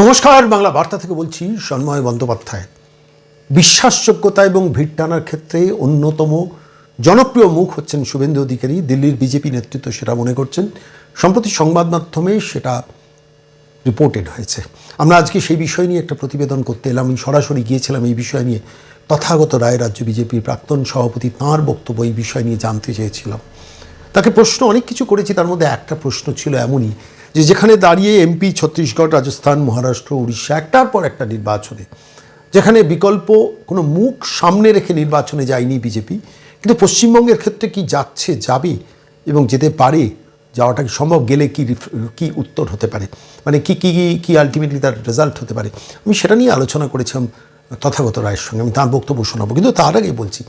নমস্কার, বাংলা বার্তা থেকে বলছি সন্ময় বন্দ্যোপাধ্যায়। বিশ্বাসযোগ্যতা এবং ভিড় টানার ক্ষেত্রে অন্যতম জনপ্রিয় মুখ হচ্ছেন শুভেন্দু অধিকারী। দিল্লির বিজেপি নেতৃত্ব সেটা মনে করছেন। সম্প্রতি সংবাদ মাধ্যমে সেটা রিপোর্টেড হয়েছে। আমরা আজকে সেই বিষয় নিয়ে একটা প্রতিবেদন করতে এলাম। আমি সরাসরি গিয়েছিলাম এই বিষয় নিয়ে। তথাগত রায় রাজ্য বিজেপির প্রাক্তন সভাপতি তাঁর বক্তব্য এই বিষয় নিয়ে জানতে চেয়েছিলাম। তাকে প্রশ্ন অনেক কিছু করেছি, তার মধ্যে একটা প্রশ্ন ছিল এমনই যে যেখানে দাঁড়িয়ে এমপি ছত্তিশগড়, রাজস্থান, মহারাষ্ট্র, উড়িষ্যা একটার পর একটা নির্বাচনে, যেখানে বিকল্প কোনো মুখ সামনে রেখে নির্বাচনে যায়নি বিজেপি, কিন্তু পশ্চিমবঙ্গের ক্ষেত্রে কি যাচ্ছে, যাবে এবং যেতে পারে, যাওয়াটা কি সম্ভব, গেলে কি কি উত্তর হতে পারে? মানে কি কি, কি- কি আলটিমেটলি তার রেজাল্ট হতে পারে? আমি সেটা নিয়ে আলোচনা করেছিলাম তথাগত রায়ের সঙ্গে, আমি তার বক্তব্য শোনাবো, কিন্তু তার আগে বলছি,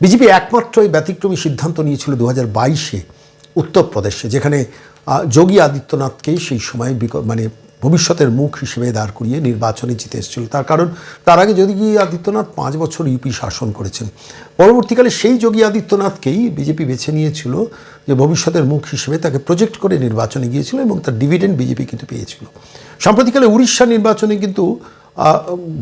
বিজেপি একমাত্র এই ব্যতিক্রমী সিদ্ধান্ত নিয়েছিল দু হাজার বাইশে উত্তরপ্রদেশে যেখানে যোগী আদিত্যনাথকেই সেই সময় মানে ভবিষ্যতের মুখ হিসেবে দাঁড় করিয়ে নির্বাচনে জিতে এসেছিল। তার কারণ, তার আগে যোগী আদিত্যনাথ পাঁচ বছর ইউপি শাসন করেছেন। পরবর্তীকালে সেই যোগী আদিত্যনাথকেই বিজেপি বেছে নিয়েছিল যে ভবিষ্যতের মুখ হিসেবে তাকে প্রজেক্ট করে নির্বাচনে গিয়েছিল এবং তার ডিভিডেন্ড বিজেপি কিন্তু পেয়েছিল। সাম্প্রতিককালে উড়িষ্যা নির্বাচনে কিন্তু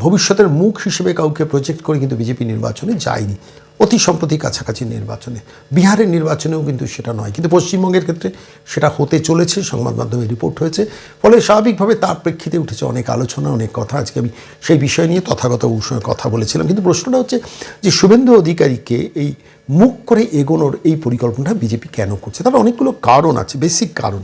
ভবিষ্যতের মুখ হিসেবে কাউকে প্রজেক্ট করে কিন্তু বিজেপি নির্বাচনে যায়নি। অতি সম্প্রতি কাছাকাছি নির্বাচনে। বিহারের নির্বাচনেও কিন্তু সেটা নয়। কিন্তু পশ্চিমবঙ্গের ক্ষেত্রে সেটা হতে চলেছে, সংবাদ মাধ্যমে রিপোর্ট হয়েছে। ফলে স্বাভাবিকভাবে তার প্রেক্ষিতে উঠেছে অনেক আলোচনা, অনেক কথা। আজকে আমি সেই বিষয় নিয়ে তথাগত বিষয়ে কথা বলেছিলাম। কিন্তু প্রশ্নটা হচ্ছে যে শুভেন্দু অধিকারীকে এই মুখ করে এগোনোর এই পরিকল্পনাটা বিজেপি কেন করছে? তার অনেকগুলো কারণ আছে, বেসিক কারণ।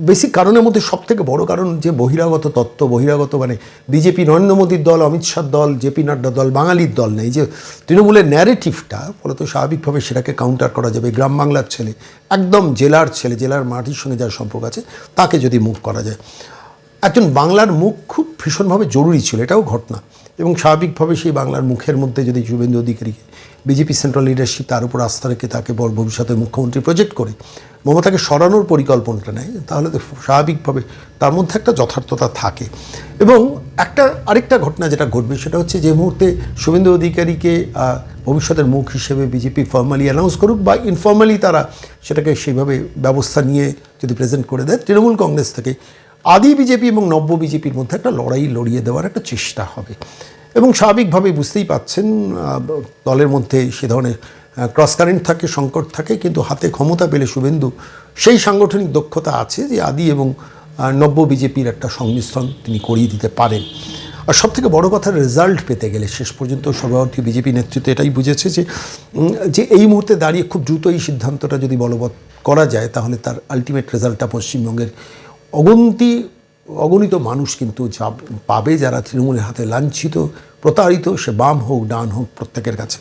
বেসিক কারণের মধ্যে সব থেকে বড় কারণ যে বহিরাগত তত্ত্ব, বহিরাগত মানে বিজেপি, নরেন্দ্র মোদীর দল, অমিত শাহ দল, জেপি নাড্ডা দল, বাঙালির দল নেই। যে তৃণমূলের ন্যারেটিভটা ফলত স্বাভাবিকভাবে সেটাকে কাউন্টার করা যাবে। গ্রাম বাংলার ছেলে, একদম জেলার ছেলে, জেলার মাটির সঙ্গে যার সম্পর্ক আছে, তাকে যদি মুখ করা যায়। একজন বাংলার মুখ খুব ভীষণভাবে জরুরি ছিল, এটাও ঘটনা। এবং স্বাভাবিকভাবে সেই বাংলার মুখের মধ্যে যদি শুভেন্দু অধিকারীকে বিজেপি সেন্ট্রাল লিডারশিপ তার উপর আস্থা রেখে তাকে ভবিষ্যতে মুখ্যমন্ত্রী প্রজেক্ট করে, মমতাকে সরানোর পরিকল্পনাটা নেয়, তাহলে তো স্বাভাবিকভাবে তার মধ্যে একটা যথার্থতা থাকে। এবং একটা আরেকটা ঘটনা যেটা ঘটবে সেটা হচ্ছে যে মুহূর্তে শুভেন্দু অধিকারীকে ভবিষ্যতের মুখ হিসেবে বিজেপি ফর্মালি অ্যানাউন্স করুক বা ইনফর্মালি তারা সেটাকে সেইভাবে ব্যবস্থা নিয়ে যদি প্রেজেন্ট করে দেয়, তৃণমূল কংগ্রেস থেকে আদি বিজেপি এবং নব্য বিজেপির মধ্যে একটা লড়াই লড়িয়ে দেওয়ার একটা চেষ্টা হবে। এবং স্বাভাবিকভাবে বুঝতেই পাচ্ছেন দলের মধ্যে সে ধরনের ক্রস কারেন্ট থাকে, সংকট থাকে, কিন্তু হাতে ক্ষমতা পেলে শুভেন্দু, সেই সাংগঠনিক দক্ষতা আছে যে আদি এবং নব্য বিজেপির একটা সংমিশ্রণ তিনি করিয়ে দিতে পারেন। আর সব থেকে বড় কথা রেজাল্ট পেতে গেলে শেষ পর্যন্ত সর্বভারতীয় বিজেপি নেতৃত্ব এটাই বুঝেছে যে যে এই মুহূর্তে দাঁড়িয়ে খুব দ্রুত এই সিদ্ধান্তটা যদি বলবৎ করা যায়, তাহলে তার আলটিমেট রেজাল্টটা পশ্চিমবঙ্গের অগন্তি অগণিত মানুষ কিন্তু যা পাবে যারা তৃণমূলের হাতে লাঞ্ছিত, প্রতারিত, সে বাম হোক, ডান হোক, প্রত্যেকের কাছে।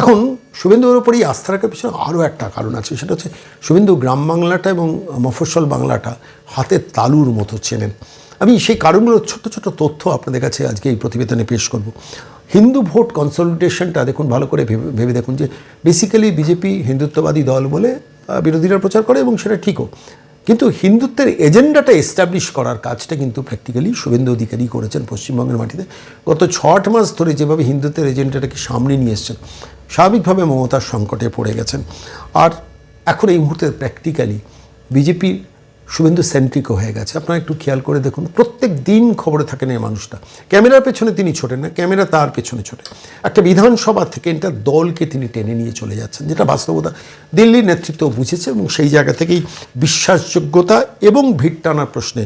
এখন শুভেন্দুর ওপরেই আস্থা রাখার পিছনে আরও একটা কারণ আছে, সেটা হচ্ছে শুভেন্দু গ্রাম বাংলাটা এবং মফস্বল বাংলাটা হাতের তালুর মতো চেনেন। আমি সেই কারণগুলোর ছোট ছোট তথ্য আপনাদের কাছে আজকে এই প্রতিবেদনে পেশ করব। হিন্দু ভোট কনসলটেশনটা দেখুন, ভালো করে ভেবে দেখুন যে বেসিক্যালি বিজেপি হিন্দুত্ববাদী দল বলে বিরোধীরা প্রচার করে এবং সেটা ঠিকও। কিন্তু হিন্দুত্বের এজেন্ডাটা এস্টাবলিশ করার কাজটা কিন্তু প্র্যাকটিক্যালি শুভেন্দু অধিকারী করেছেন পশ্চিমবঙ্গের মাটিতে। গত ছট মাস ধরে যেভাবে হিন্দুত্বের এজেন্ডাটাকে সামনে নিয়ে এসছেন, স্বাভাবিকভাবে মমতার সংকটে পড়ে গেছেন। আর এখন এই মুহূর্তে প্র্যাকটিক্যালি বিজেপি শুভেন্দু সেন্ট্রিকও হয়ে গেছে। আপনারা একটু খেয়াল করে দেখুন, প্রত্যেক দিন খবরে থাকেন এই মানুষটা। ক্যামেরার পেছনে তিনি ছোটেন না, ক্যামেরা তার পেছনে ছোটে। একটা বিধানসভা থেকে এটা দলকে তিনি টেনে নিয়ে চলে যাচ্ছেন, যেটা বাস্তবতা। দিল্লির নেতৃত্ব বুঝেছে এবং সেই জায়গা থেকেই বিশ্বাসযোগ্যতা এবং ভিড় টানার প্রশ্নে।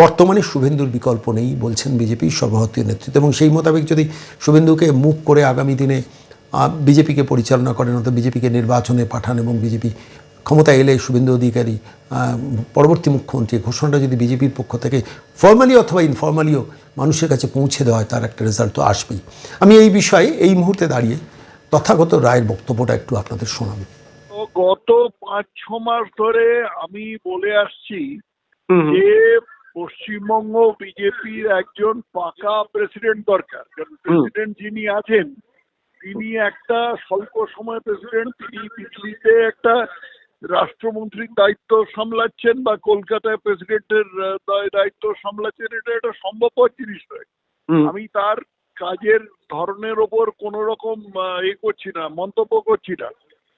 বর্তমানে শুভেন্দুর বিকল্প নেই, বলছেন বিজেপি সর্বভারতীয় নেতৃত্ব। এবং সেই মোতাবেক যদি শুভেন্দুকে মুখ করে আগামী দিনে বিজেপিকে পরিচালনা করেন, অর্থাৎ বিজেপিকে নির্বাচনে পাঠান এবং বিজেপি ক্ষমতা এলে শুভেন্দু অধিকারী আহ, পরবর্তী মুখ্যমন্ত্রী ঘোষণাটা যদি বিজেপির পক্ষ থেকে ফর্মালি অথবা ইনফর্মালিও মানুষের কাছে পৌঁছে দেওয়া হয় তার একটা রেজাল্ট তো আসবেই। আমি এই বিষয়ে এই মুহূর্তে দাঁড়িয়ে তথাগত রায়ের বক্তব্যটা একটু আপনাদের শোনাবো। গত পাঁচ ছ মাস ধরে আমি বলে আসছি যে পশ্চিমবঙ্গ বিজেপির একজন পাকা প্রেসিডেন্ট দরকার। প্রেসিডেন্ট যিনি আছেন তিনি একটা স্বল্প সময় প্রেসিডেন্ট তিনি পৃথিবীতে একটা রাষ্ট্রমন্ত্রীর দায়িত্ব সামলাচ্ছেন বা কলকাতায় প্রেসিডেন্টের দায়িত্ব সামলাচ্ছেন এটা একটা সম্ভবপর জিনিস নয়। আমি তার কাজের ধরনের ওপর কোন রকম এ করছি না মন্তব্য করছি না।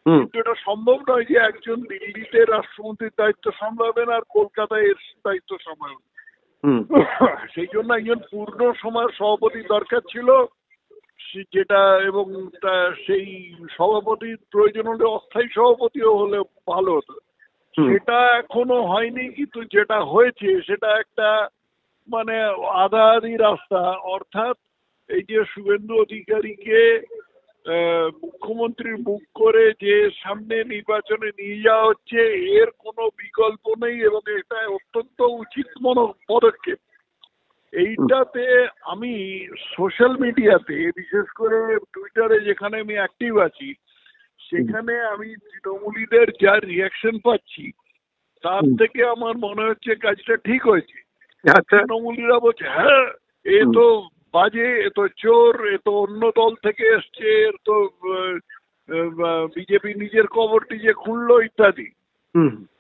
কিন্তু এটা সম্ভব নয় যে একজন দিল্লিতে রাষ্ট্রমন্ত্রীর দায়িত্ব সামলাবেন আর কলকাতায় এর দায়িত্ব সামলাবেন। সেই জন্য একজন পূর্ণ সমাজ সভাপতি দরকার ছিল। যেটা এবং সেই সভাপতির প্রয়োজন হলে অস্থায়ী সভাপতিও হলে ভালো হতো। সেটা এখনও হয়নি কিন্তু যেটা হয়েছে সেটা একটা মানে আধা আধি রাস্তা। অর্থাৎ এই যে শুভেন্দু অধিকারীকে আহ, মুখ্যমন্ত্রীর মুখ করে যে সামনে নির্বাচনে নিয়ে যাওয়া হচ্ছে এর কোনো বিকল্প নেই এবং এটা অত্যন্ত উচিত মন পদক্ষেপ। এইটাতে আমি সোশ্যাল মিডিয়াতে বিশেষ করে টুইটারে যেখানে আমি অ্যাক্টিভ আছি সেখানে আমি তৃণমূলীদের যা রিয়াকশন পাচ্ছি তার থেকে আমার মনে হচ্ছে কাজটা ঠিক হয়েছে। আচ্ছা। তৃণমূলীরা বলছে হ্যাঁ এ তো বাজে এ তো চোর এ তো অন্য দল থেকে এসছে এর তো বিজেপি নিজের কবর নিজে খুললো ইত্যাদি।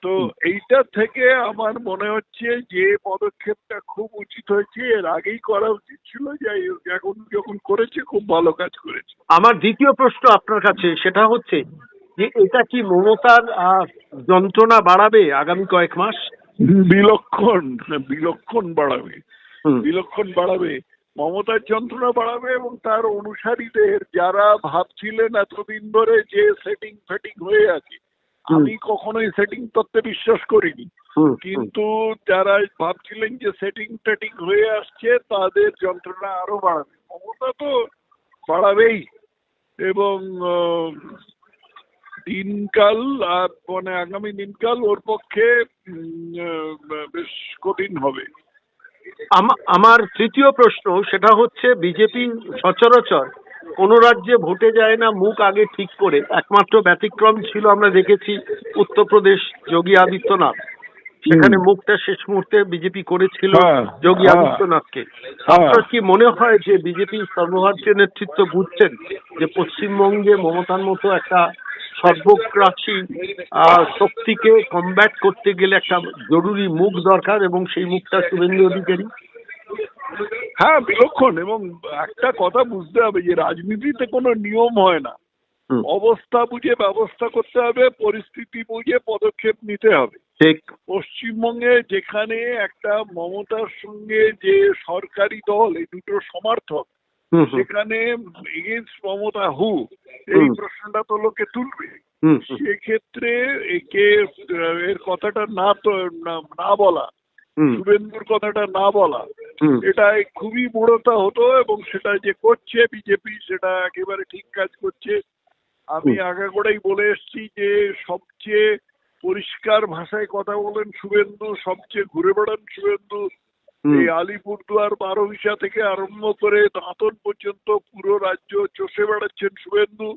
তো এইটা থেকে আমার মনে হচ্ছে যে পদক্ষেপটা খুব উচিত হয়েছে। এর আগেই করা উচিত ছিল। যাই হোক এখন যখন করেছে খুব ভালো কাজ করেছে। আমার দ্বিতীয় প্রশ্ন আপনার কাছে সেটা হচ্ছে যে এটা কি মমতার যন্ত্রণা বাড়াবে আগামী কয়েক মাস? বিলক্ষণ বিলক্ষণ বাড়াবে। বিলক্ষণ বাড়াবে। মমতার যন্ত্রণা বাড়াবে এবং তার অনুসারীদের যারা ভাবছিলেন এতদিন ধরে যে সেটিং ফেটিং হয়ে আছে। আমি কখনোই সেটিং তত্ত্বে বিশ্বাস করিনি। কিন্তু যারা ভাবছিলেন যে সেটিং টেটিং হয়ে আসছে তাদের যন্ত্রণা আরও বাড়াবে। মমতা তো বাড়াবেই। এবং দিনকাল আর মানে আগামী দিনকাল ওর পক্ষে বেশ কঠিন হবে। আমা- আমার তৃতীয় প্রশ্ন সেটা হচ্ছে বিজেপি সচরাচর কোন রাজ্যে ভোটে যায় না মুখ আগে ঠিক করে একমাত্র ব্যতিক্রম ছিল আমরা দেখেছি উত্তরপ্রদেশ যোগী আদিত্যনাথ সেখানে মুখটা শেষ মুহূর্তে বিজেপি করেছিল হ্যাঁ, যোগী হ্যাঁ। আদিত্যনাথকে হ্যাঁ। আপনার কি মনে হয় যে বিজেপি সর্বভারতীয় নেতৃত্ব বুঝছেন যে পশ্চিমবঙ্গে মমতার মতো একটা সর্বগ্রাসী শক্তিকে কমব্যাট করতে গেলে একটা জরুরি মুখ দরকার এবং সেই মুখটা শুভেন্দু অধিকারী হ্যাঁ বিলক্ষণ এবং একটা কথা বুঝতে হবে যে রাজনীতিতে কোনো নিয়ম হয় না। অবস্থা বুঝে ব্যবস্থা করতে হবে পরিস্থিতি বুঝে পদক্ষেপ নিতে হবে। ঠিক। পশ্চিমবঙ্গে যেখানে একটা মমতার সঙ্গে যে সরকারি দল এই দুটো সমর্থক সেখানে এগেনস্ট মমতা হু এই। প্রশ্নটা তো লোকে তুলবে। সেক্ষেত্রে একে এর কথাটা না তো না- বলা। শুভেন্দুর কথাটা না বলা। এটা খুবই বড়তা হতো এবং সেটা যে করছে বিজেপি সেটা একেবারে ঠিক কাজ করছে। আমি হুম। আগাগোড়াই বলে এসেছি যে সবচেয়ে পরিষ্কার ভাষায় কথা বলেন শুভেন্দু সবচেয়ে ঘুরে বেড়ান শুভেন্দু। এই আলিপুরদুয়ার বারোভিসা থেকে আরম্ভ করে দাঁতন পর্যন্ত পুরো রাজ্য চষে বেড়াচ্ছেন শুভেন্দু।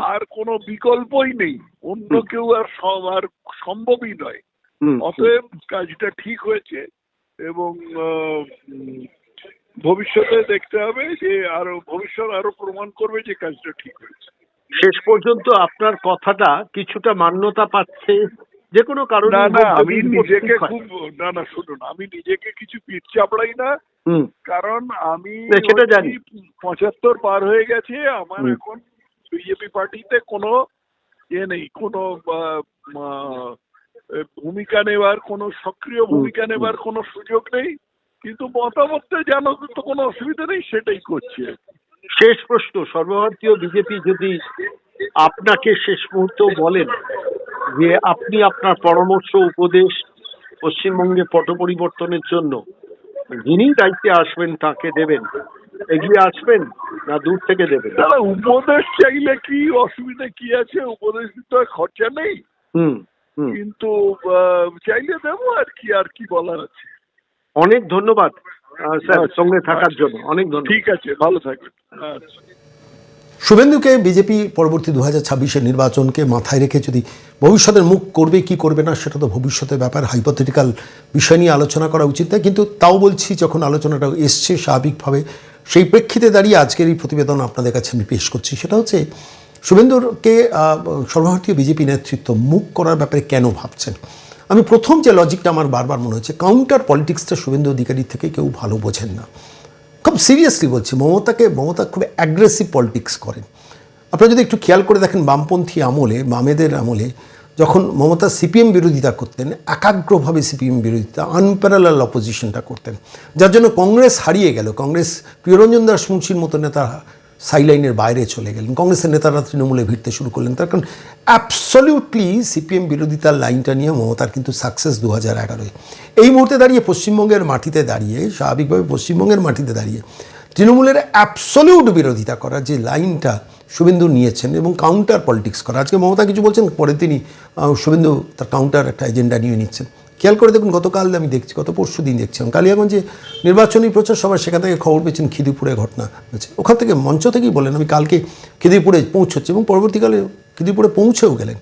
আর কোনো বিকল্পই নেই। অন্য কেউ আর সম্ভবই নয়। অতএব কাজটা ঠিক হয়েছে। এবং ভবিষ্যতে দেখতে হবে যে আরও ভবিষ্যৎ আরও প্রমাণ করবে যে কাজটা ঠিক হয়েছে। শেষ পর্যন্ত আপনার কথাটা কিছুটা মান্যতা পাচ্ছে যে কোনো কারণে না না আমি নিজেকে খুব না না শুনুন আমি নিজেকে কিছু পিঠ চাপড়াই না কারণ আমি সেটা জানি। পঁচাত্তর পার হয়ে গেছে আমার এখন বিজেপি পার্টিতে কোনো ইয়ে নেই কোনো ভূমিকা নেবার কোনো সক্রিয় ভূমিকা নেবার কোনো সুযোগ নেই কিন্তু মতামতটা জানো তো কোনো অসুবিধা নেই সেটাই করছে শেষ প্রশ্ন সর্বভারতীয় বিজেপি যদি আপনাকে শেষ মুহূর্ত বলেন যে আপনি আপনার পরামর্শ উপদেশ পশ্চিমবঙ্গে পট পরিবর্তনের জন্য যিনি দায়িত্বে আসবেন তাকে দেবেন? এগিয়ে আসবেন না দূর থেকে দেবেন? দাদা উপদেশ চাইলে কি অসুবিধা কি আছে? উপদেশ দিতে হয় খরচা নেই। হুম। কিন্তু চাইলে দেবো আর কি আর কি বলার আছে? অনেক ধন্যবাদ স্যার আচ্ছা, সঙ্গে থাকার আচ্ছা। জন্য। অনেক ধন্যবাদ। ঠিক আছে ভালো থাকবেন। আচ্ছা। শুভেন্দুকে বিজেপি পরবর্তী দু হাজার ছাব্বিশের নির্বাচনকে মাথায় রেখে যদি ভবিষ্যতের মুখ করবে কি করবে না সেটা তো ভবিষ্যতের ব্যাপার হাইপোথেটিক্যাল বিষয় নিয়ে আলোচনা করা উচিত না কিন্তু তাও বলছি যখন আলোচনাটা এসছে স্বাভাবিকভাবে সেই প্রেক্ষিতে দাঁড়িয়ে আজকের এই প্রতিবেদন আপনাদের কাছে আমি পেশ করছি। সেটা হচ্ছে শুভেন্দুরকে সর্বভারতীয় বিজেপি নেতৃত্ব মুখ করার ব্যাপারে কেন ভাবছেন? আমি প্রথম যে লজিকটা আমার বারবার মনে হচ্ছে কাউন্টার পলিটিক্সটা শুভেন্দু অধিকারীর থেকে কেউ ভালো বোঝেন না। খুব সিরিয়াসলি বলছি, মমতাকে, মমতা খুব অ্যাগ্রেসিভ পলিটিক্স করেন। আপনারা যদি একটু খেয়াল করে দেখেন বামপন্থী আমলে, বামেদের আমলে, যখন মমতা সিপিএম বিরোধিতা করতেন, একাগ্রভাবে সিপিএম বিরোধিতা আনপ্যারালাল অপোজিশনটা করতেন। যার জন্য কংগ্রেস হারিয়ে গেল। কংগ্রেস প্রিয়রঞ্জন দাস মুন্সির মতো নেতা সাইলাইনের বাইরে চলে গেলেন। কংগ্রেসের নেতারা তৃণমূলে ভিড়তে শুরু করলেন। তার কারণ অ্যাবসলিউটলি সিপিএম বিরোধিতার লাইনটা নিয়ে মমতার কিন্তু সাকসেস দু হাজার এগারোয়। এই মুহূর্তে দাঁড়িয়ে পশ্চিমবঙ্গের মাটিতে দাঁড়িয়ে, স্বাভাবিকভাবে পশ্চিমবঙ্গের মাটিতে দাঁড়িয়ে তৃণমূলের অ্যাবসলিউট বিরোধিতা করার যে লাইনটা শুভেন্দু নিয়েছেন এবং কাউন্টার পলিটিক্স করা। আজকে মমতা কিছু বলছেন, পরে তিনি শুভেন্দু তার কাউন্টার একটা এজেন্ডা নিয়ে নিচ্ছেন। খেয়াল করে দেখুন, গতকাল আমি দেখছি, গত পরশু দিন দেখছিলাম কালিয়াগঞ্জে নির্বাচনী প্রচার সভা সেখান থেকে খবর পেয়েছেন খিদিপুরে ঘটনা হয়েছে ওখান থেকে মঞ্চ থেকেই বলেন, আমি কালকে খিদিপুরে পৌঁছচ্ছি এবং পরবর্তীকালে খিদিপুরে পৌঁছেও গেলেন।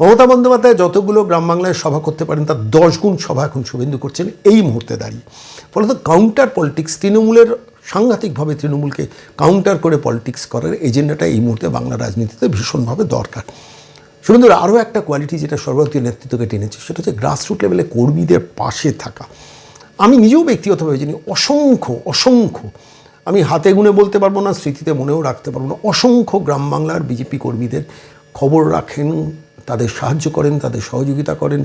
মমতা বন্দ্যোপাধ্যায় যতগুলো গ্রাম বাংলায় সভা করতে পারেন, তার দশ গুণ সভা এখন শুভেন্দু করছেন এই মুহূর্তে দাঁড়িয়ে। ফলত কাউন্টার পলিটিক্স তৃণমূলের সাংঘাতিকভাবে তৃণমূলকে কাউন্টার করে পলিটিক্স করার এজেন্ডাটা এই মুহূর্তে বাংলা রাজনীতিতে ভীষণভাবে দরকার। শুভেন্দুর আরও একটা কোয়ালিটি যেটা সর্বভারতীয় নেতৃত্বকে টেনেছে, সেটা হচ্ছে গ্রাসরুট লেভেলে কর্মীদের পাশে থাকা। আমি নিজেও ব্যক্তিগতভাবে জানি, অসংখ্য অসংখ্য, আমি হাতে গুনে বলতে পারব না, স্মৃতিতে মনেও রাখতে পারব না, অসংখ্য গ্রাম বাংলার বিজেপি কর্মীদের খবর রাখেন, তাদের সাহায্য করেন, তাদের সহযোগিতা করেন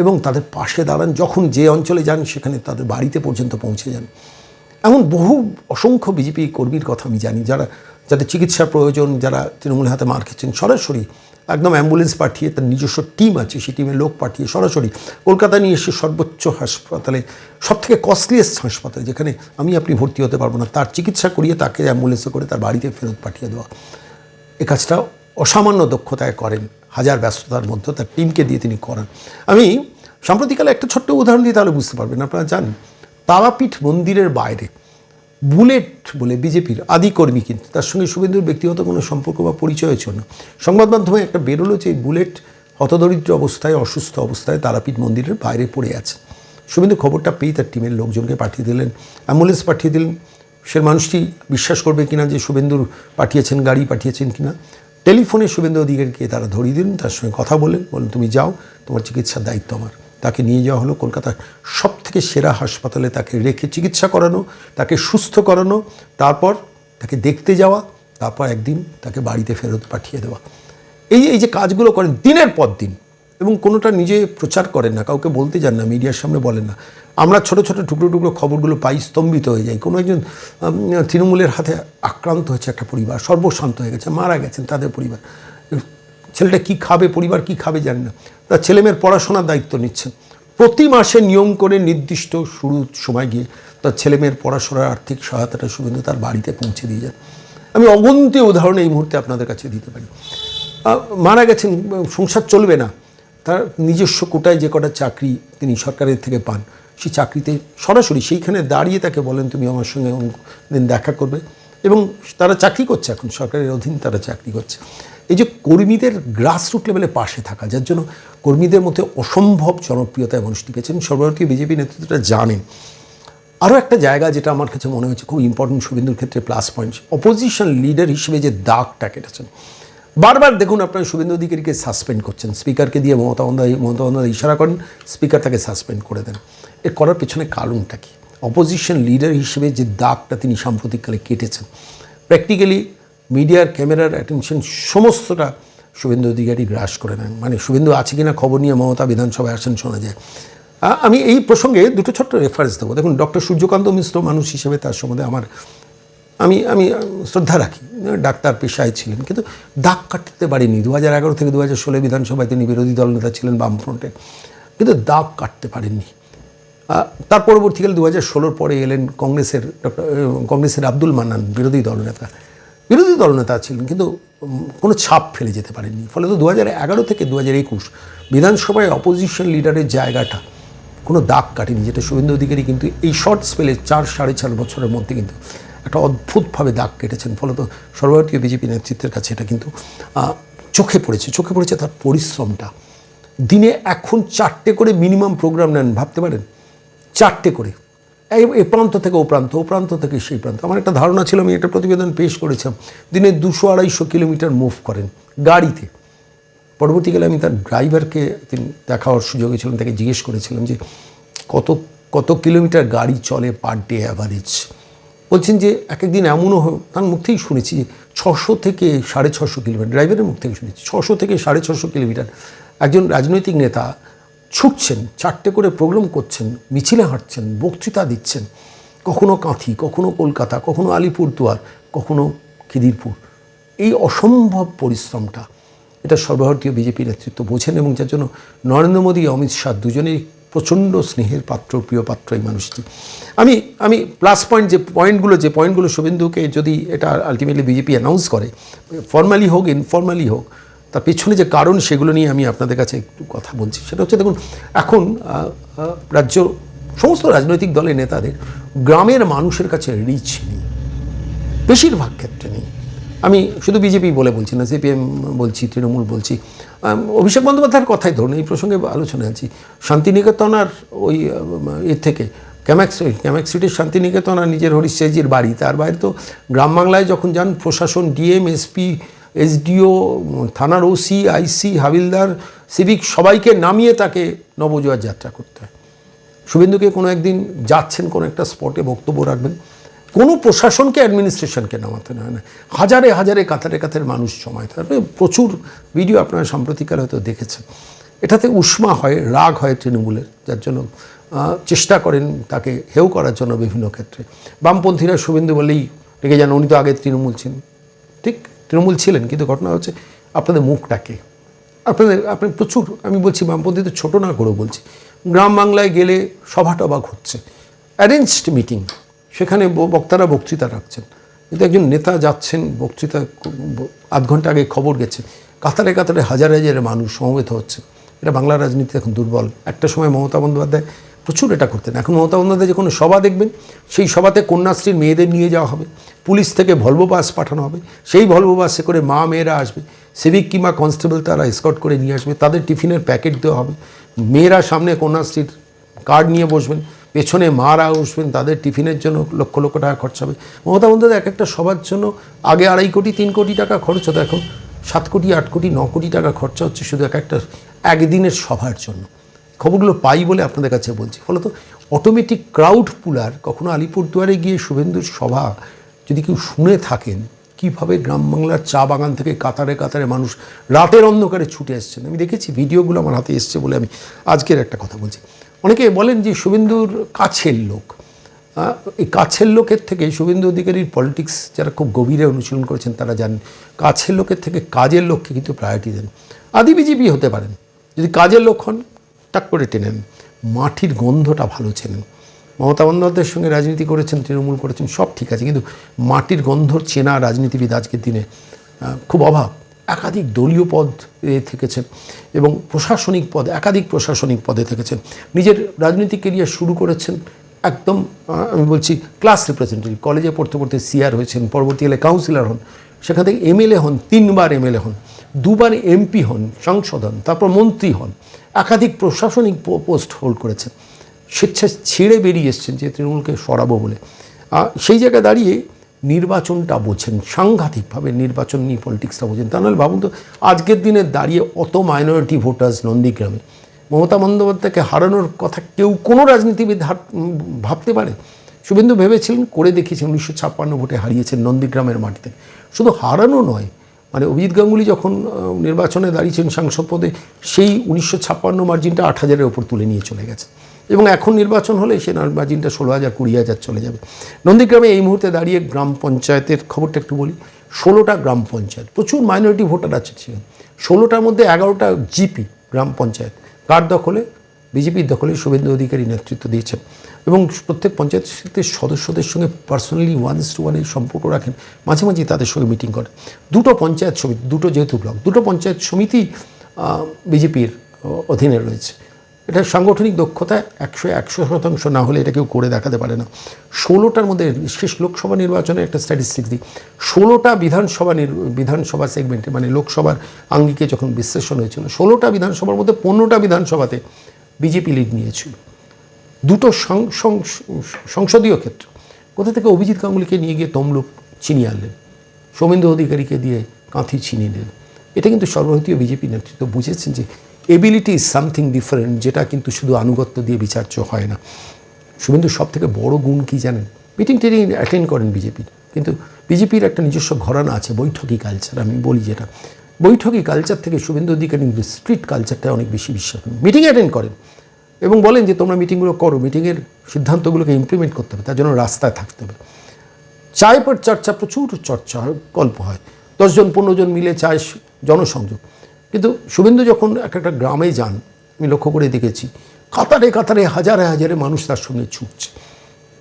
এবং তাদের পাশে দাঁড়ান, যখন যে অঞ্চলে যান, সেখানে তাদের বাড়িতে পর্যন্ত পৌঁছে যান। এমন বহু অসংখ্য বিজেপি কর্মীর কথা আমি জানি, যারা, যাদের চিকিৎসার প্রয়োজন, যারা তৃণমূলের হাতে মার খেয়েছেন, সরাসরি একদম অ্যাম্বুলেন্স পাঠিয়ে তার নিজস্ব টিম আছে, সেই টিমের লোক পাঠিয়ে সরাসরি কলকাতা নিয়ে এসে সর্বোচ্চ হাসপাতালে সব থেকে কস্টলিয়েস্ট হাসপাতালে, যেখানে আমি আপনি ভর্তি হতে পারব না, তার চিকিৎসা করিয়ে তাকে অ্যাম্বুলেন্সে করে তার বাড়িতে ফেরত পাঠিয়ে দেওয়া। এ কাজটা অসামান্য দক্ষতায় করেন, হাজার ব্যস্ততার মধ্যে তার টিমকে দিয়ে তিনি করান। আমি সাম্প্রতিককালে একটা ছোট্ট উদাহরণ দিয়ে তাহলে বুঝতে পারবেন, আপনারা জানেন, তারাপীঠ মন্দিরের বাইরে বুলেট বলে বিজেপির আদি কর্মী কিন্তু, তার সঙ্গে শুভেন্দুর ব্যক্তিগত কোনো সম্পর্ক বা পরিচয় ছিল না। সংবাদ মাধ্যমে একটা বেরোলো যে বুলেট হতদরিদ্র অবস্থায়, অসুস্থ অবস্থায় তারাপীঠ মন্দিরের বাইরে পড়ে আছে। শুভেন্দু খবরটা পেয়ে তার টিমের লোকজনকে পাঠিয়ে দিলেন অ্যাম্বুলেন্স পাঠিয়ে দিলেন। সে মানুষটি বিশ্বাস করবে কিনা যে শুভেন্দুর পাঠিয়েছেন, গাড়ি পাঠিয়েছেন কিনা? টেলিফোনে শুভেন্দু অধিকারীকে তারা ধরিয়ে দিলেন, তার সঙ্গে কথা বলেন বলেন, তুমি যাও, তোমার চিকিৎসার দায়িত্ব আমার। তাকে নিয়ে যাওয়া হলো কলকাতার সব থেকে সেরা হাসপাতালে তাকে রেখে চিকিৎসা করানো, তাকে সুস্থ করানো, তারপর তাকে দেখতে যাওয়া, তারপর একদিন তাকে বাড়িতে ফেরত পাঠিয়ে দেওয়া। এই এই যে কাজগুলো করেন দিনের পর দিন এবং কোনোটা নিজে প্রচার করেন না, কাউকে বলতে যান না, মিডিয়ার সামনে বলেন না। আমরা ছোট ছোট টুকরো টুকরো খবরগুলো পাই, স্তম্ভিত হয়ে যাই। কোনো একজন তৃণমূলের হাতে আক্রান্ত হয়েছে একটা পরিবার, সর্বশান্ত হয়ে গেছে, মারা গেছেন তাদের পরিবার। ছেলেটা কি খাবে, পরিবার কি খাবে জানে না। তার ছেলেমেয়ের পড়াশোনার দায়িত্ব নিচ্ছেন প্রতি মাসে নিয়ম করে নির্দিষ্ট শুরু সময় গিয়ে তার ছেলেমেয়ের পড়াশোনার আর্থিক সহায়তাটা শুভেন্দু তার বাড়িতে পৌঁছে দিয়ে যান। আমি অগন্তি উদাহরণ এই মুহূর্তে আপনাদের কাছে দিতে পারি। মারা গেছেন, সংসার চলবে না। তার নিজস্ব কোটায় যে কটা চাকরি তিনি সরকারের থেকে পান, সেই চাকরিতে সরাসরি সেইখানে দাঁড়িয়ে তাকে বলেন, তুমি আমার সঙ্গে দিন দেখা করবে। এবং তারা চাকরি করছে এখন, সরকারের অধীন তারা চাকরি করছে। এই যে কর্মীদের গ্রাসরুট লেভেলে পাশে থাকা, যার জন্য কর্মীদের মধ্যে অসম্ভব জনপ্রিয়তায় মানুষটি পেয়েছেন সর্বভারতীয় বিজেপি নেতৃত্বটা জানেন। আরও একটা জায়গা যেটা আমার কাছে মনে হয়েছে খুব ইম্পর্টেন্ট শুভেন্দুর ক্ষেত্রে প্লাস পয়েন্ট অপোজিশন লিডার হিসেবে যে দাগটা কেটেছেন। বারবার দেখুন আপনার শুভেন্দু অধিকারীকে সাসপেন্ড করছেন। স্পিকারকে দিয়ে মমতা বন্দ্যোপাধ্যায় মমতা বন্দ্যোপাধ্যায় ইশারা করেন স্পিকার তাকে সাসপেন্ড করে দেন। এর করার পেছনে কারণটা কি? অপোজিশন লিডার হিসেবে যে দাগটা তিনি সাম্প্রতিককালে কেটেছেন। প্র্যাকটিক্যালি মিডিয়ার ক্যামেরার অ্যাটেনশন সমস্তটা শুভেন্দু অধিকারী গ্রাস করে নেন। মানে শুভেন্দু আছে কিনা খবর নিয়ে মমতা বিধানসভায় আসেন শোনা যায়। আমি এই প্রসঙ্গে দুটো ছোট্ট রেফারেন্স দেবো। দেখুন ডক্টর সূর্যকান্ত মিশ্র মানুষ হিসেবে তার সম্বন্ধে আমার, আমি আমি শ্রদ্ধা রাখি। ডাক্তার পেশায় ছিলেন, কিন্তু দাগ কাটতে পারেনি। দু হাজার এগারো থেকে দু হাজার ষোলো বিধানসভায় তিনি বিরোধী দলনেতা ছিলেন বামফ্রন্টে। কিন্তু দাগ কাটতে পারেননি। তার পরবর্তীকালে দু হাজার ষোলোর পরে এলেন কংগ্রেসের ডক্টর কংগ্রেসের আব্দুল মান্নান, বিরোধী দলনেতা বিরোধী দলনেতা ছিলেন, কিন্তু কোনো ছাপ ফেলে যেতে পারেননি। ফলে তো দু হাজার এগারো থেকে দু হাজার একুশ বিধানসভায় অপোজিশন লিডারের জায়গাটা কোনো দাগ কাটেনি, যেটা শুভেন্দু অধিকারী কিন্তু এই শর্ট স্পেলে চার, সাড়ে চার বছরের মধ্যে কিন্তু একটা অদ্ভুতভাবে দাগ কেটেছেন। ফলত সর্বভারতীয় বিজেপি নেতৃত্বের কাছে এটা কিন্তু চোখে পড়েছে। চোখে পড়েছে তার পরিশ্রমটা। দিনে এখন চারটে করে মিনিমাম প্রোগ্রাম নেন, ভাবতে পারেন? চারটে করে। এ প্রান্ত থেকে ও প্রান্ত ও প্রান্ত থেকে সেই প্রান্ত। আমার একটা ধারণা ছিল, আমি একটা প্রতিবেদন পেশ করেছিলাম। দিনে দুশো আড়াইশো কিলোমিটার মুভ করেন গাড়িতে। পরবর্তীকালে আমি তার ড্রাইভারকে তিনি দেখা হওয়ার সুযোগ হয়েছিলাম তাকে জিজ্ঞেস করেছিলাম যে, কত কত কিলোমিটার গাড়ি চলে পার ডে অ্যাভারেজ? বলছেন যে এক একদিন এমনও তার মুখ থেকেই শুনেছি ছশো থেকে সাড়ে ছশো কিলোমিটার, ড্রাইভারের মুখ থেকে শুনেছি, ছশো থেকে সাড়ে ছশো কিলোমিটার। একজন রাজনৈতিক নেতা ছুটছেন, চারটে করে প্রোগ্রাম করছেন, মিছিলে হাঁটছেন, বক্তৃতা দিচ্ছেন। কখনো কাঁথি, কখনো কলকাতা, কখনো আলিপুরদুয়ার, কখনো খিদিরপুর। এই অসম্ভব পরিশ্রমটা, এটা সর্বভারতীয় বিজেপি নেতৃত্ব বোঝেন এবং যার জন্য নরেন্দ্র মোদী, অমিত শাহ দুজনেই প্রচণ্ড স্নেহের পাত্র, প্রিয় পাত্র এই মানুষটি। আমি আমি প্লাস পয়েন্ট যে পয়েন্টগুলো যে পয়েন্টগুলো শুভেন্দুকে যদি এটা আলটিমেটলি বিজেপি অ্যানাউন্স করে ফর্মালি হোক ইনফর্মালি হোক তার পেছনে যে কারণ সেগুলো নিয়ে আমি আপনাদের কাছে একটু কথা বলছি। সেটা হচ্ছে দেখুন, এখন রাজ্য, সমস্ত রাজনৈতিক দলের নেতাদের গ্রামের মানুষের কাছে রিচ নেই। বেশিরভাগ ক্ষেত্রে নেই। আমি শুধু বিজেপি বলে বলছি না সিপিএম বলছি, তৃণমূল বলছি। অভিষেক বন্দ্যোপাধ্যায়ের কথাই ধরুন, এই প্রসঙ্গে আলোচনা আছি। শান্তিনিকেতন আর ওই এর থেকে ক্যাম্যাক্স ক্যাম্যাক্স সিটির শান্তিনিকেতন আর নিজের হরিশ্চেজির বাড়ি। তার বাইরে তো গ্রাম বাংলায় যখন যান, প্রশাসন ডিএম এসপি এসডিও, থানার ওসি, আইসি, হাবিলদার, সিভিক সবাইকে নামিয়ে তাকে নবজোয়ার যাত্রা করতে হয়। শুভেন্দুকে কোনো একদিন যাচ্ছেন কোনো একটা স্পটে বক্তব্য রাখবেন। কোনো প্রশাসনকে, অ্যাডমিনিস্ট্রেশনকে নামাতে হয় না। হাজারে হাজারে, কাতারে কাতারে মানুষ জমায় তারপরে প্রচুর ভিডিও আপনারা সাম্প্রতিককালে হয়তো দেখেছেন। এটাতে উষ্মা হয়, রাগ হয় তৃণমূলের, যার জন্য চেষ্টা করেন তাকে হেউ করার জন্য বিভিন্ন ক্ষেত্রে। বামপন্থীরা শুভেন্দু বলেই রেগে যান, উনি তো আগে তৃণমূল ছিলেন। ঠিক তৃণমূল ছিলেন, কিন্তু ঘটনা হচ্ছে আপনাদের মুখটাকে আপনাদের, আপনি প্রচুর, আমি বলছি বামপন্থীদের ছোট না করে বলছি। গ্রাম বাংলায় গেলে সভা টভা ঘটছে অ্যারেঞ্জড মিটিং সেখানে বক্তারা বক্তৃতা রাখছেন। কিন্তু একজন নেতা যাচ্ছেন, বক্তৃতা আধ ঘণ্টা আগে খবর গেছে। কাতারে কাতারে হাজার হাজারে মানুষ সমবেত হচ্ছে। এটা বাংলা রাজনীতি এখন দুর্বল। একটা সময় মমতা বন্দ্যোপাধ্যায় প্রচুর এটা করতেন। এখন মমতা বন্দ্যোপাধ্যায় যে কোনো সভা দেখবেন, সেই সভাতে কন্যাশ্রীর মেয়েদের নিয়ে যাওয়া হবে। পুলিশ থেকে ভলভো বাস পাঠানো হবে। সেই ভলভো বাসে করে মা মেয়েরা আসবে। সিভিক কিংবা কনস্টেবল তারা এসকট করে নিয়ে আসবে। তাদের টিফিনের প্যাকেট দেওয়া হবে। মেয়েরা সামনে কন্যাশ্রীর কার্ড নিয়ে বসবেন। পেছনে মারা বসবেন। তাদের টিফিনের জন্য লক্ষ লক্ষ টাকা খরচ হবে। মমতা বন্দ্যোপাধ্যায়, এক একটা সবার জন্য আগে আড়াই কোটি, তিন কোটি টাকা খরচ হতো এখন সাত কোটি, আট কোটি, ন কোটি টাকা খরচা হচ্ছে শুধু এক একটা একদিনের সভার জন্য। খবরগুলো পাই বলে আপনাদের কাছে বলছি। ফলত অটোমেটিক ক্রাউড পুলার কখনো আলিপুরদুয়ারে গিয়ে শুভেন্দুর সভা যদি কেউ শুনে থাকেন কীভাবে গ্রাম বাংলার চা বাগান থেকে কাতারে কাতারে মানুষ রাতের অন্ধকারে ছুটে আসছেন আমি দেখেছি, ভিডিওগুলো আমার হাতে এসছে বলে আমি আজকের একটা কথা বলছি। অনেকে বলেন যে শুভেন্দুর কাছের লোক এই কাছের লোকের থেকে শুভেন্দু অধিকারীর পলিটিক্স যারা খুব গভীরে অনুশীলন করেছেন তারা জানেন, কাছের লোকের থেকে কাজের লোককে কিন্তু প্রায়োরিটি দেন। আদি বিজেপি হতে পারেন, যদি কাজের লোক হন, টাক করে টেনেন, মাটির গন্ধটা ভালো চেনেন। মমতা বন্দ্যোপাধ্যায়ের সঙ্গে রাজনীতি করেছেন, তৃণমূল করেছেন, সব ঠিক আছে। কিন্তু মাটির গন্ধ চেনা রাজনীতিবিদ আজকের দিনে খুব অভাব। একাধিক দলীয় পদ থেকেছেন এবং প্রশাসনিক পদ, একাধিক প্রশাসনিক পদে থেকেছেন। নিজের রাজনৈতিক কেরিয়ার শুরু করেছেন একদম আমি বলছি ক্লাস রিপ্রেজেন্টেটিভ কলেজে পড়তে পড়তে সিআর হয়েছেন পরবর্তীকালে কাউন্সিলর হন, সেখান থেকে এমএলএ হন, তিনবার এমএলএ হন, দুবার এমপি হন, সাংসদ হন, তারপর মন্ত্রী হন, একাধিক প্রশাসনিক পোস্ট হোল্ড করেছেন। স্বেচ্ছা ছেড়ে বেরিয়ে এসছেন যে তৃণমূলকে সরাবো বলে। সেই জায়গায় দাঁড়িয়ে নির্বাচনটা বোঝেন, সাংঘাতিকভাবে নির্বাচন নিয়ে পলিটিক্সটা বোঝেন। তা নাহলে ভাবুন তো, আজকের দিনে দাঁড়িয়ে অত মাইনরিটি ভোটার্স নন্দীগ্রামে, মমতা বন্দ্যোপাধ্যায়কে হারানোর কথা কেউ কোনো রাজনীতিবিদ ভাবতে পারে? শুভেন্দু ভেবেছিলেন, করে দেখিয়েছেন, উনিশশো ছাপ্পান্ন ভোটে হারিয়েছেন নন্দীগ্রামের মাটিতে শুধু হারানো নয় মানে অভিজিৎ গাঙ্গুলি যখন নির্বাচনে দাঁড়িয়েছেন সাংসদ পদে, সেই উনিশশো ছাপ্পান্ন মার্জিনটা আট হাজারের ওপর তুলে নিয়ে চলে গেছে। এবং এখন নির্বাচন হলে সে মার্জিনটা ষোলো হাজার, কুড়ি হাজার চলে যাবে। নন্দীগ্রামে এই মুহূর্তে দাঁড়িয়ে গ্রাম পঞ্চায়েতের খবরটা একটু বলি। ষোলোটা গ্রাম পঞ্চায়েত, প্রচুর মাইনরিটি ভোটার আছে ছিলেন। ষোলোটার মধ্যে এগারোটা জিপি গ্রাম পঞ্চায়েত। কার দখলে? বিজেপির দখলে শুভেন্দু অধিকারী নেতৃত্ব দিয়েছেন। এবং প্রত্যেক পঞ্চায়েতের সদস্যদের সঙ্গে পার্সোনালি ওয়ানস টু ওয়ানের সম্পর্ক রাখেন। মাঝে মাঝে তাদের সঙ্গে মিটিং করেন। দুটো পঞ্চায়েত সমিতি, দুটো যেহেতু ব্লক দুটো পঞ্চায়েত সমিতি বিজেপির অধীনে রয়েছে। এটা সাংগঠনিক দক্ষতা একশো একশো শতাংশ না হলে এটা কেউ করে দেখাতে পারে না। ষোলোটার মধ্যে শেষ লোকসভা নির্বাচনে একটা স্ট্যাটিস্টিক্স দিই। ষোলোটা বিধানসভা বিধানসভা সেগমেন্টে মানে লোকসভার আঙ্গিকে যখন বিশ্লেষণ হয়েছিল, ষোলোটা বিধানসভার মধ্যে পনেরোটা বিধানসভাতে বিজেপি লিড নিয়েছিল। দুটো সংসদীয় ক্ষেত্র। কোথা থেকে অভিজিৎ গাঙ্গুলিকে নিয়ে গিয়ে তমলুক চিনিয়ে আনলেন? সৌমেন্দু অধিকারীকে দিয়ে কাঁথি চিনিয়ে নিলেন। এটা কিন্তু সর্বভারতীয় বিজেপি নেতৃত্ব বুঝেছেন যে এবিলিটি ইজ সামথিং ডিফারেন্ট যেটা কিন্তু শুধু আনুগত্য দিয়ে বিচার্য হয় না। শুভেন্দু সব থেকে বড় গুণ কি জানেন? মিটিং টিটিং অ্যাটেন্ড করেন বিজেপির কিন্তু বিজেপির একটা নিজস্ব ঘরানা আছে, বৈঠকি কালচার আমি বলি যেটা। বৈঠকি কালচার থেকে শুভেন্দু অধিকারী স্ট্রিট কালচারটা অনেক বেশি বিশ্বাস। করেন মিটিং অ্যাটেন্ড করেন এবং বলেন যে, তোমরা মিটিংগুলো করো মিটিংয়ের সিদ্ধান্তগুলোকে ইমপ্লিমেন্ট করতে হবে, তার জন্য রাস্তায় থাকতে হবে। চায় পর চর্চা, প্রচুর চর্চা হয় গল্প হয়। দশজন, পনেরো জন মিলে চায় জনসংযোগ। কিন্তু শুভেন্দু যখন এক একটা গ্রামে যান, আমি লক্ষ্য করে দেখেছি, কাতারে কাতারে হাজারে হাজারে মানুষ তার সঙ্গে ছুটছে।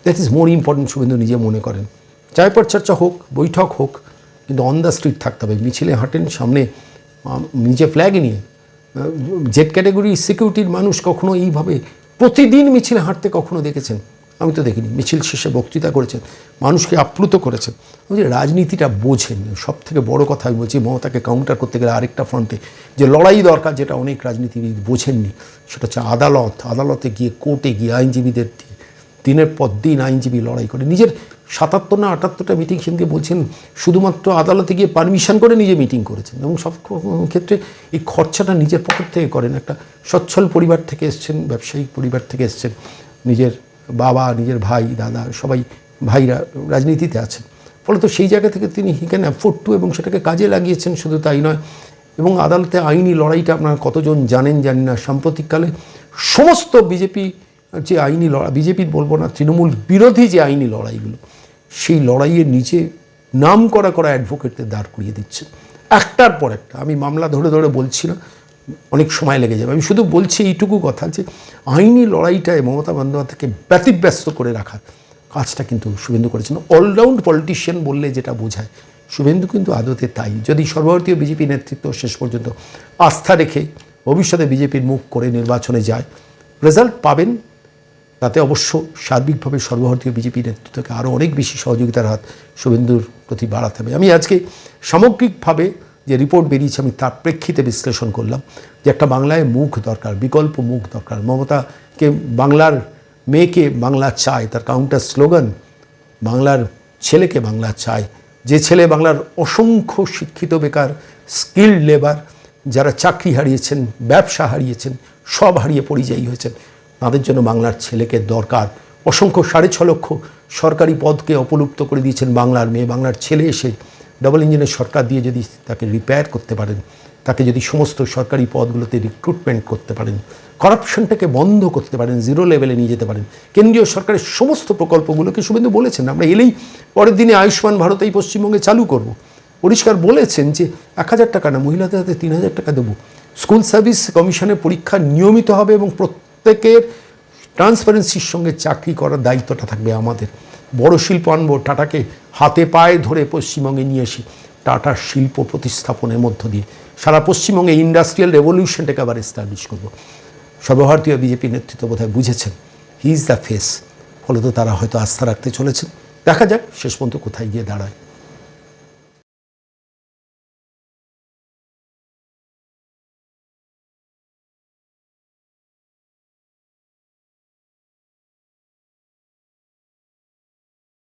That is more important Suvendu নিজে মনে করেন। চায় পর চর্চা হোক, বৈঠক হোক, কিন্তু অন দ্য স্ট্রিট থাকতে হবে। মিছিলে হাঁটেন, সামনে নিজে ফ্ল্যাগ নিয়ে। জেড ক্যাটাগরি সিকিউরিটির মানুষ কখনো এইভাবে প্রতিদিন মিছিলে হাঁটতে কখনো দেখেছেন? আমি তো দেখিনি। মিছিল শেষে বক্তৃতা করেছেন, মানুষকে আপ্লুত করেছেন। বলছি, রাজনীতিটা বোঝেন। সব থেকে বড় কথা আমি বলছি, মমতাকে কাউন্টার করতে গেলে আরেকটা ফ্রন্টে যে লড়াই দরকার যেটা অনেক রাজনীতিবিদ বোঝেননি, সেটা হচ্ছে আদালত। আদালতে গিয়ে কোর্টে গিয়ে আইনজীবীদের দিয়ে দিনের পর দিন আইনজীবী লড়াই করে। নিজের সাতাত্তর না আটাত্তরটা মিটিং সেদিকে বলছেন, শুধুমাত্র আদালতে গিয়ে পারমিশন করে নিজে মিটিং করেছেন। এবং সব ক্ষেত্রে এই খরচাটা নিজের পকেট থেকে করেন। একটা সচ্ছল পরিবার থেকে এসছেন, ব্যবসায়িক পরিবার থেকে এসছেন, নিজের বাবা, নিজের ভাই, দাদা, সবাই ভাইরা রাজনীতিতে আছেন। ফলত সেই জায়গা থেকে তিনি হি ক্যান অ্যাফোর্ড টু এবং সেটাকে কাজে লাগিয়েছেন, শুধু তাই নয়। এবং আদালতে আইনি লড়াইটা আপনারা কতজন জানেন জানি না। সাম্প্রতিককালে সমস্ত বিজেপি যে আইনি লড়াই বিজেপির বলব না, তৃণমূল বিরোধী যে আইনি লড়াইগুলো, সেই লড়াইয়ে নিচে নাম করা করা অ্যাডভোকেটদের দাঁড় করিয়ে দিচ্ছে একটার পর একটা, আমি মামলা ধরে ধরে বলছি না অনেক সময় লেগে যাবে। আমি শুধু বলছি এইটুকু কথা যে, আইনি লড়াইটায় মমতা বন্দ্যোপাধ্যায়কে ব্যতিব্যস্ত করে রাখার কাজটা কিন্তু শুভেন্দু করেছেন। অলরাউন্ড পলিটিশিয়ান বললে যেটা বোঝায়, শুভেন্দু কিন্তু আদতে তাই। যদি সর্বভারতীয় বিজেপি নেতৃত্ব শেষ পর্যন্ত আস্থা রেখে ভবিষ্যতে বিজেপির মুখ করে নির্বাচনে যায় রেজাল্ট পাবেন। তাতে অবশ্য সার্বিকভাবে সর্বভারতীয় বিজেপি নেতৃত্বকে আরও অনেক বেশি সহযোগিতার হাত শুভেন্দুর প্রতি বাড়াতে হবে। আমি আজকে সামগ্রিকভাবে যে রিপোর্ট বেরিয়েছে, আমি তার প্রেক্ষিতে বিশ্লেষণ করলাম যে একটা বাংলায় মুখ দরকার, বিকল্প মুখ দরকার। মমতাকে বাংলার মেয়েকে বাংলা চায়, তার কাউন্টার স্লোগান বাংলার ছেলেকে বাংলা চায়। যে ছেলে বাংলার অসংখ্য শিক্ষিত বেকার স্কিল্ড লেবার যারা চাকরি হারিয়েছেন, ব্যবসা হারিয়েছেন, সব হারিয়ে পরিযায়ী হয়েছেন, তাদের জন্য বাংলার ছেলেকে দরকার। অসংখ্য সাড়ে ছ লক্ষ সরকারি পদকে অপলুপ্ত করে দিয়েছেন বাংলার মেয়ে, বাংলার ছেলে এসে ডাবল ইঞ্জিনের সরকার দিয়ে যদি তাকে রিপেয়ার করতে পারেন, তাকে যদি সমস্ত সরকারি পদগুলোতে রিক্রুটমেন্ট করতে পারেন করাপশনটাকে বন্ধ করতে পারেন জিরো লেভেলে নিয়ে যেতে পারেন, কেন্দ্রীয় সরকারের সমস্ত প্রকল্পগুলোকে শুভেন্দু বলেছেন, আমরা এলেই পরের দিনে আয়ুষ্মান ভারত এই পশ্চিমবঙ্গে চালু করব। পরিষ্কার বলেছেন যে এক হাজার টাকা না, মহিলাদের হাতে তিন হাজার টাকা দেবো। স্কুল সার্ভিস কমিশনের পরীক্ষা নিয়মিত হবে এবং প্রত্যেকের ট্রান্সপারেন্সির সঙ্গে চাকরি করার দায়িত্বটা থাকবে আমাদের। বড় শিল্প আনব টাটাকে হাতে পায়ে ধরে পশ্চিমবঙ্গে নিয়ে এসে টাটার শিল্প প্রতিস্থাপনের মধ্য দিয়ে। সারা পশ্চিমবঙ্গে ইন্ডাস্ট্রিয়াল রেভলিউশনটাকে আবার এস্টাবলিশ করব। সর্বভারতীয় বিজেপি নেতৃত্ব বোধহয় বুঝেছেন হি ইজ দ্য ফেস ফলত তারা হয়তো আস্থা রাখতে চলেছেন। দেখা যাক, শেষ পর্যন্ত কোথায় গিয়ে দাঁড়ায়।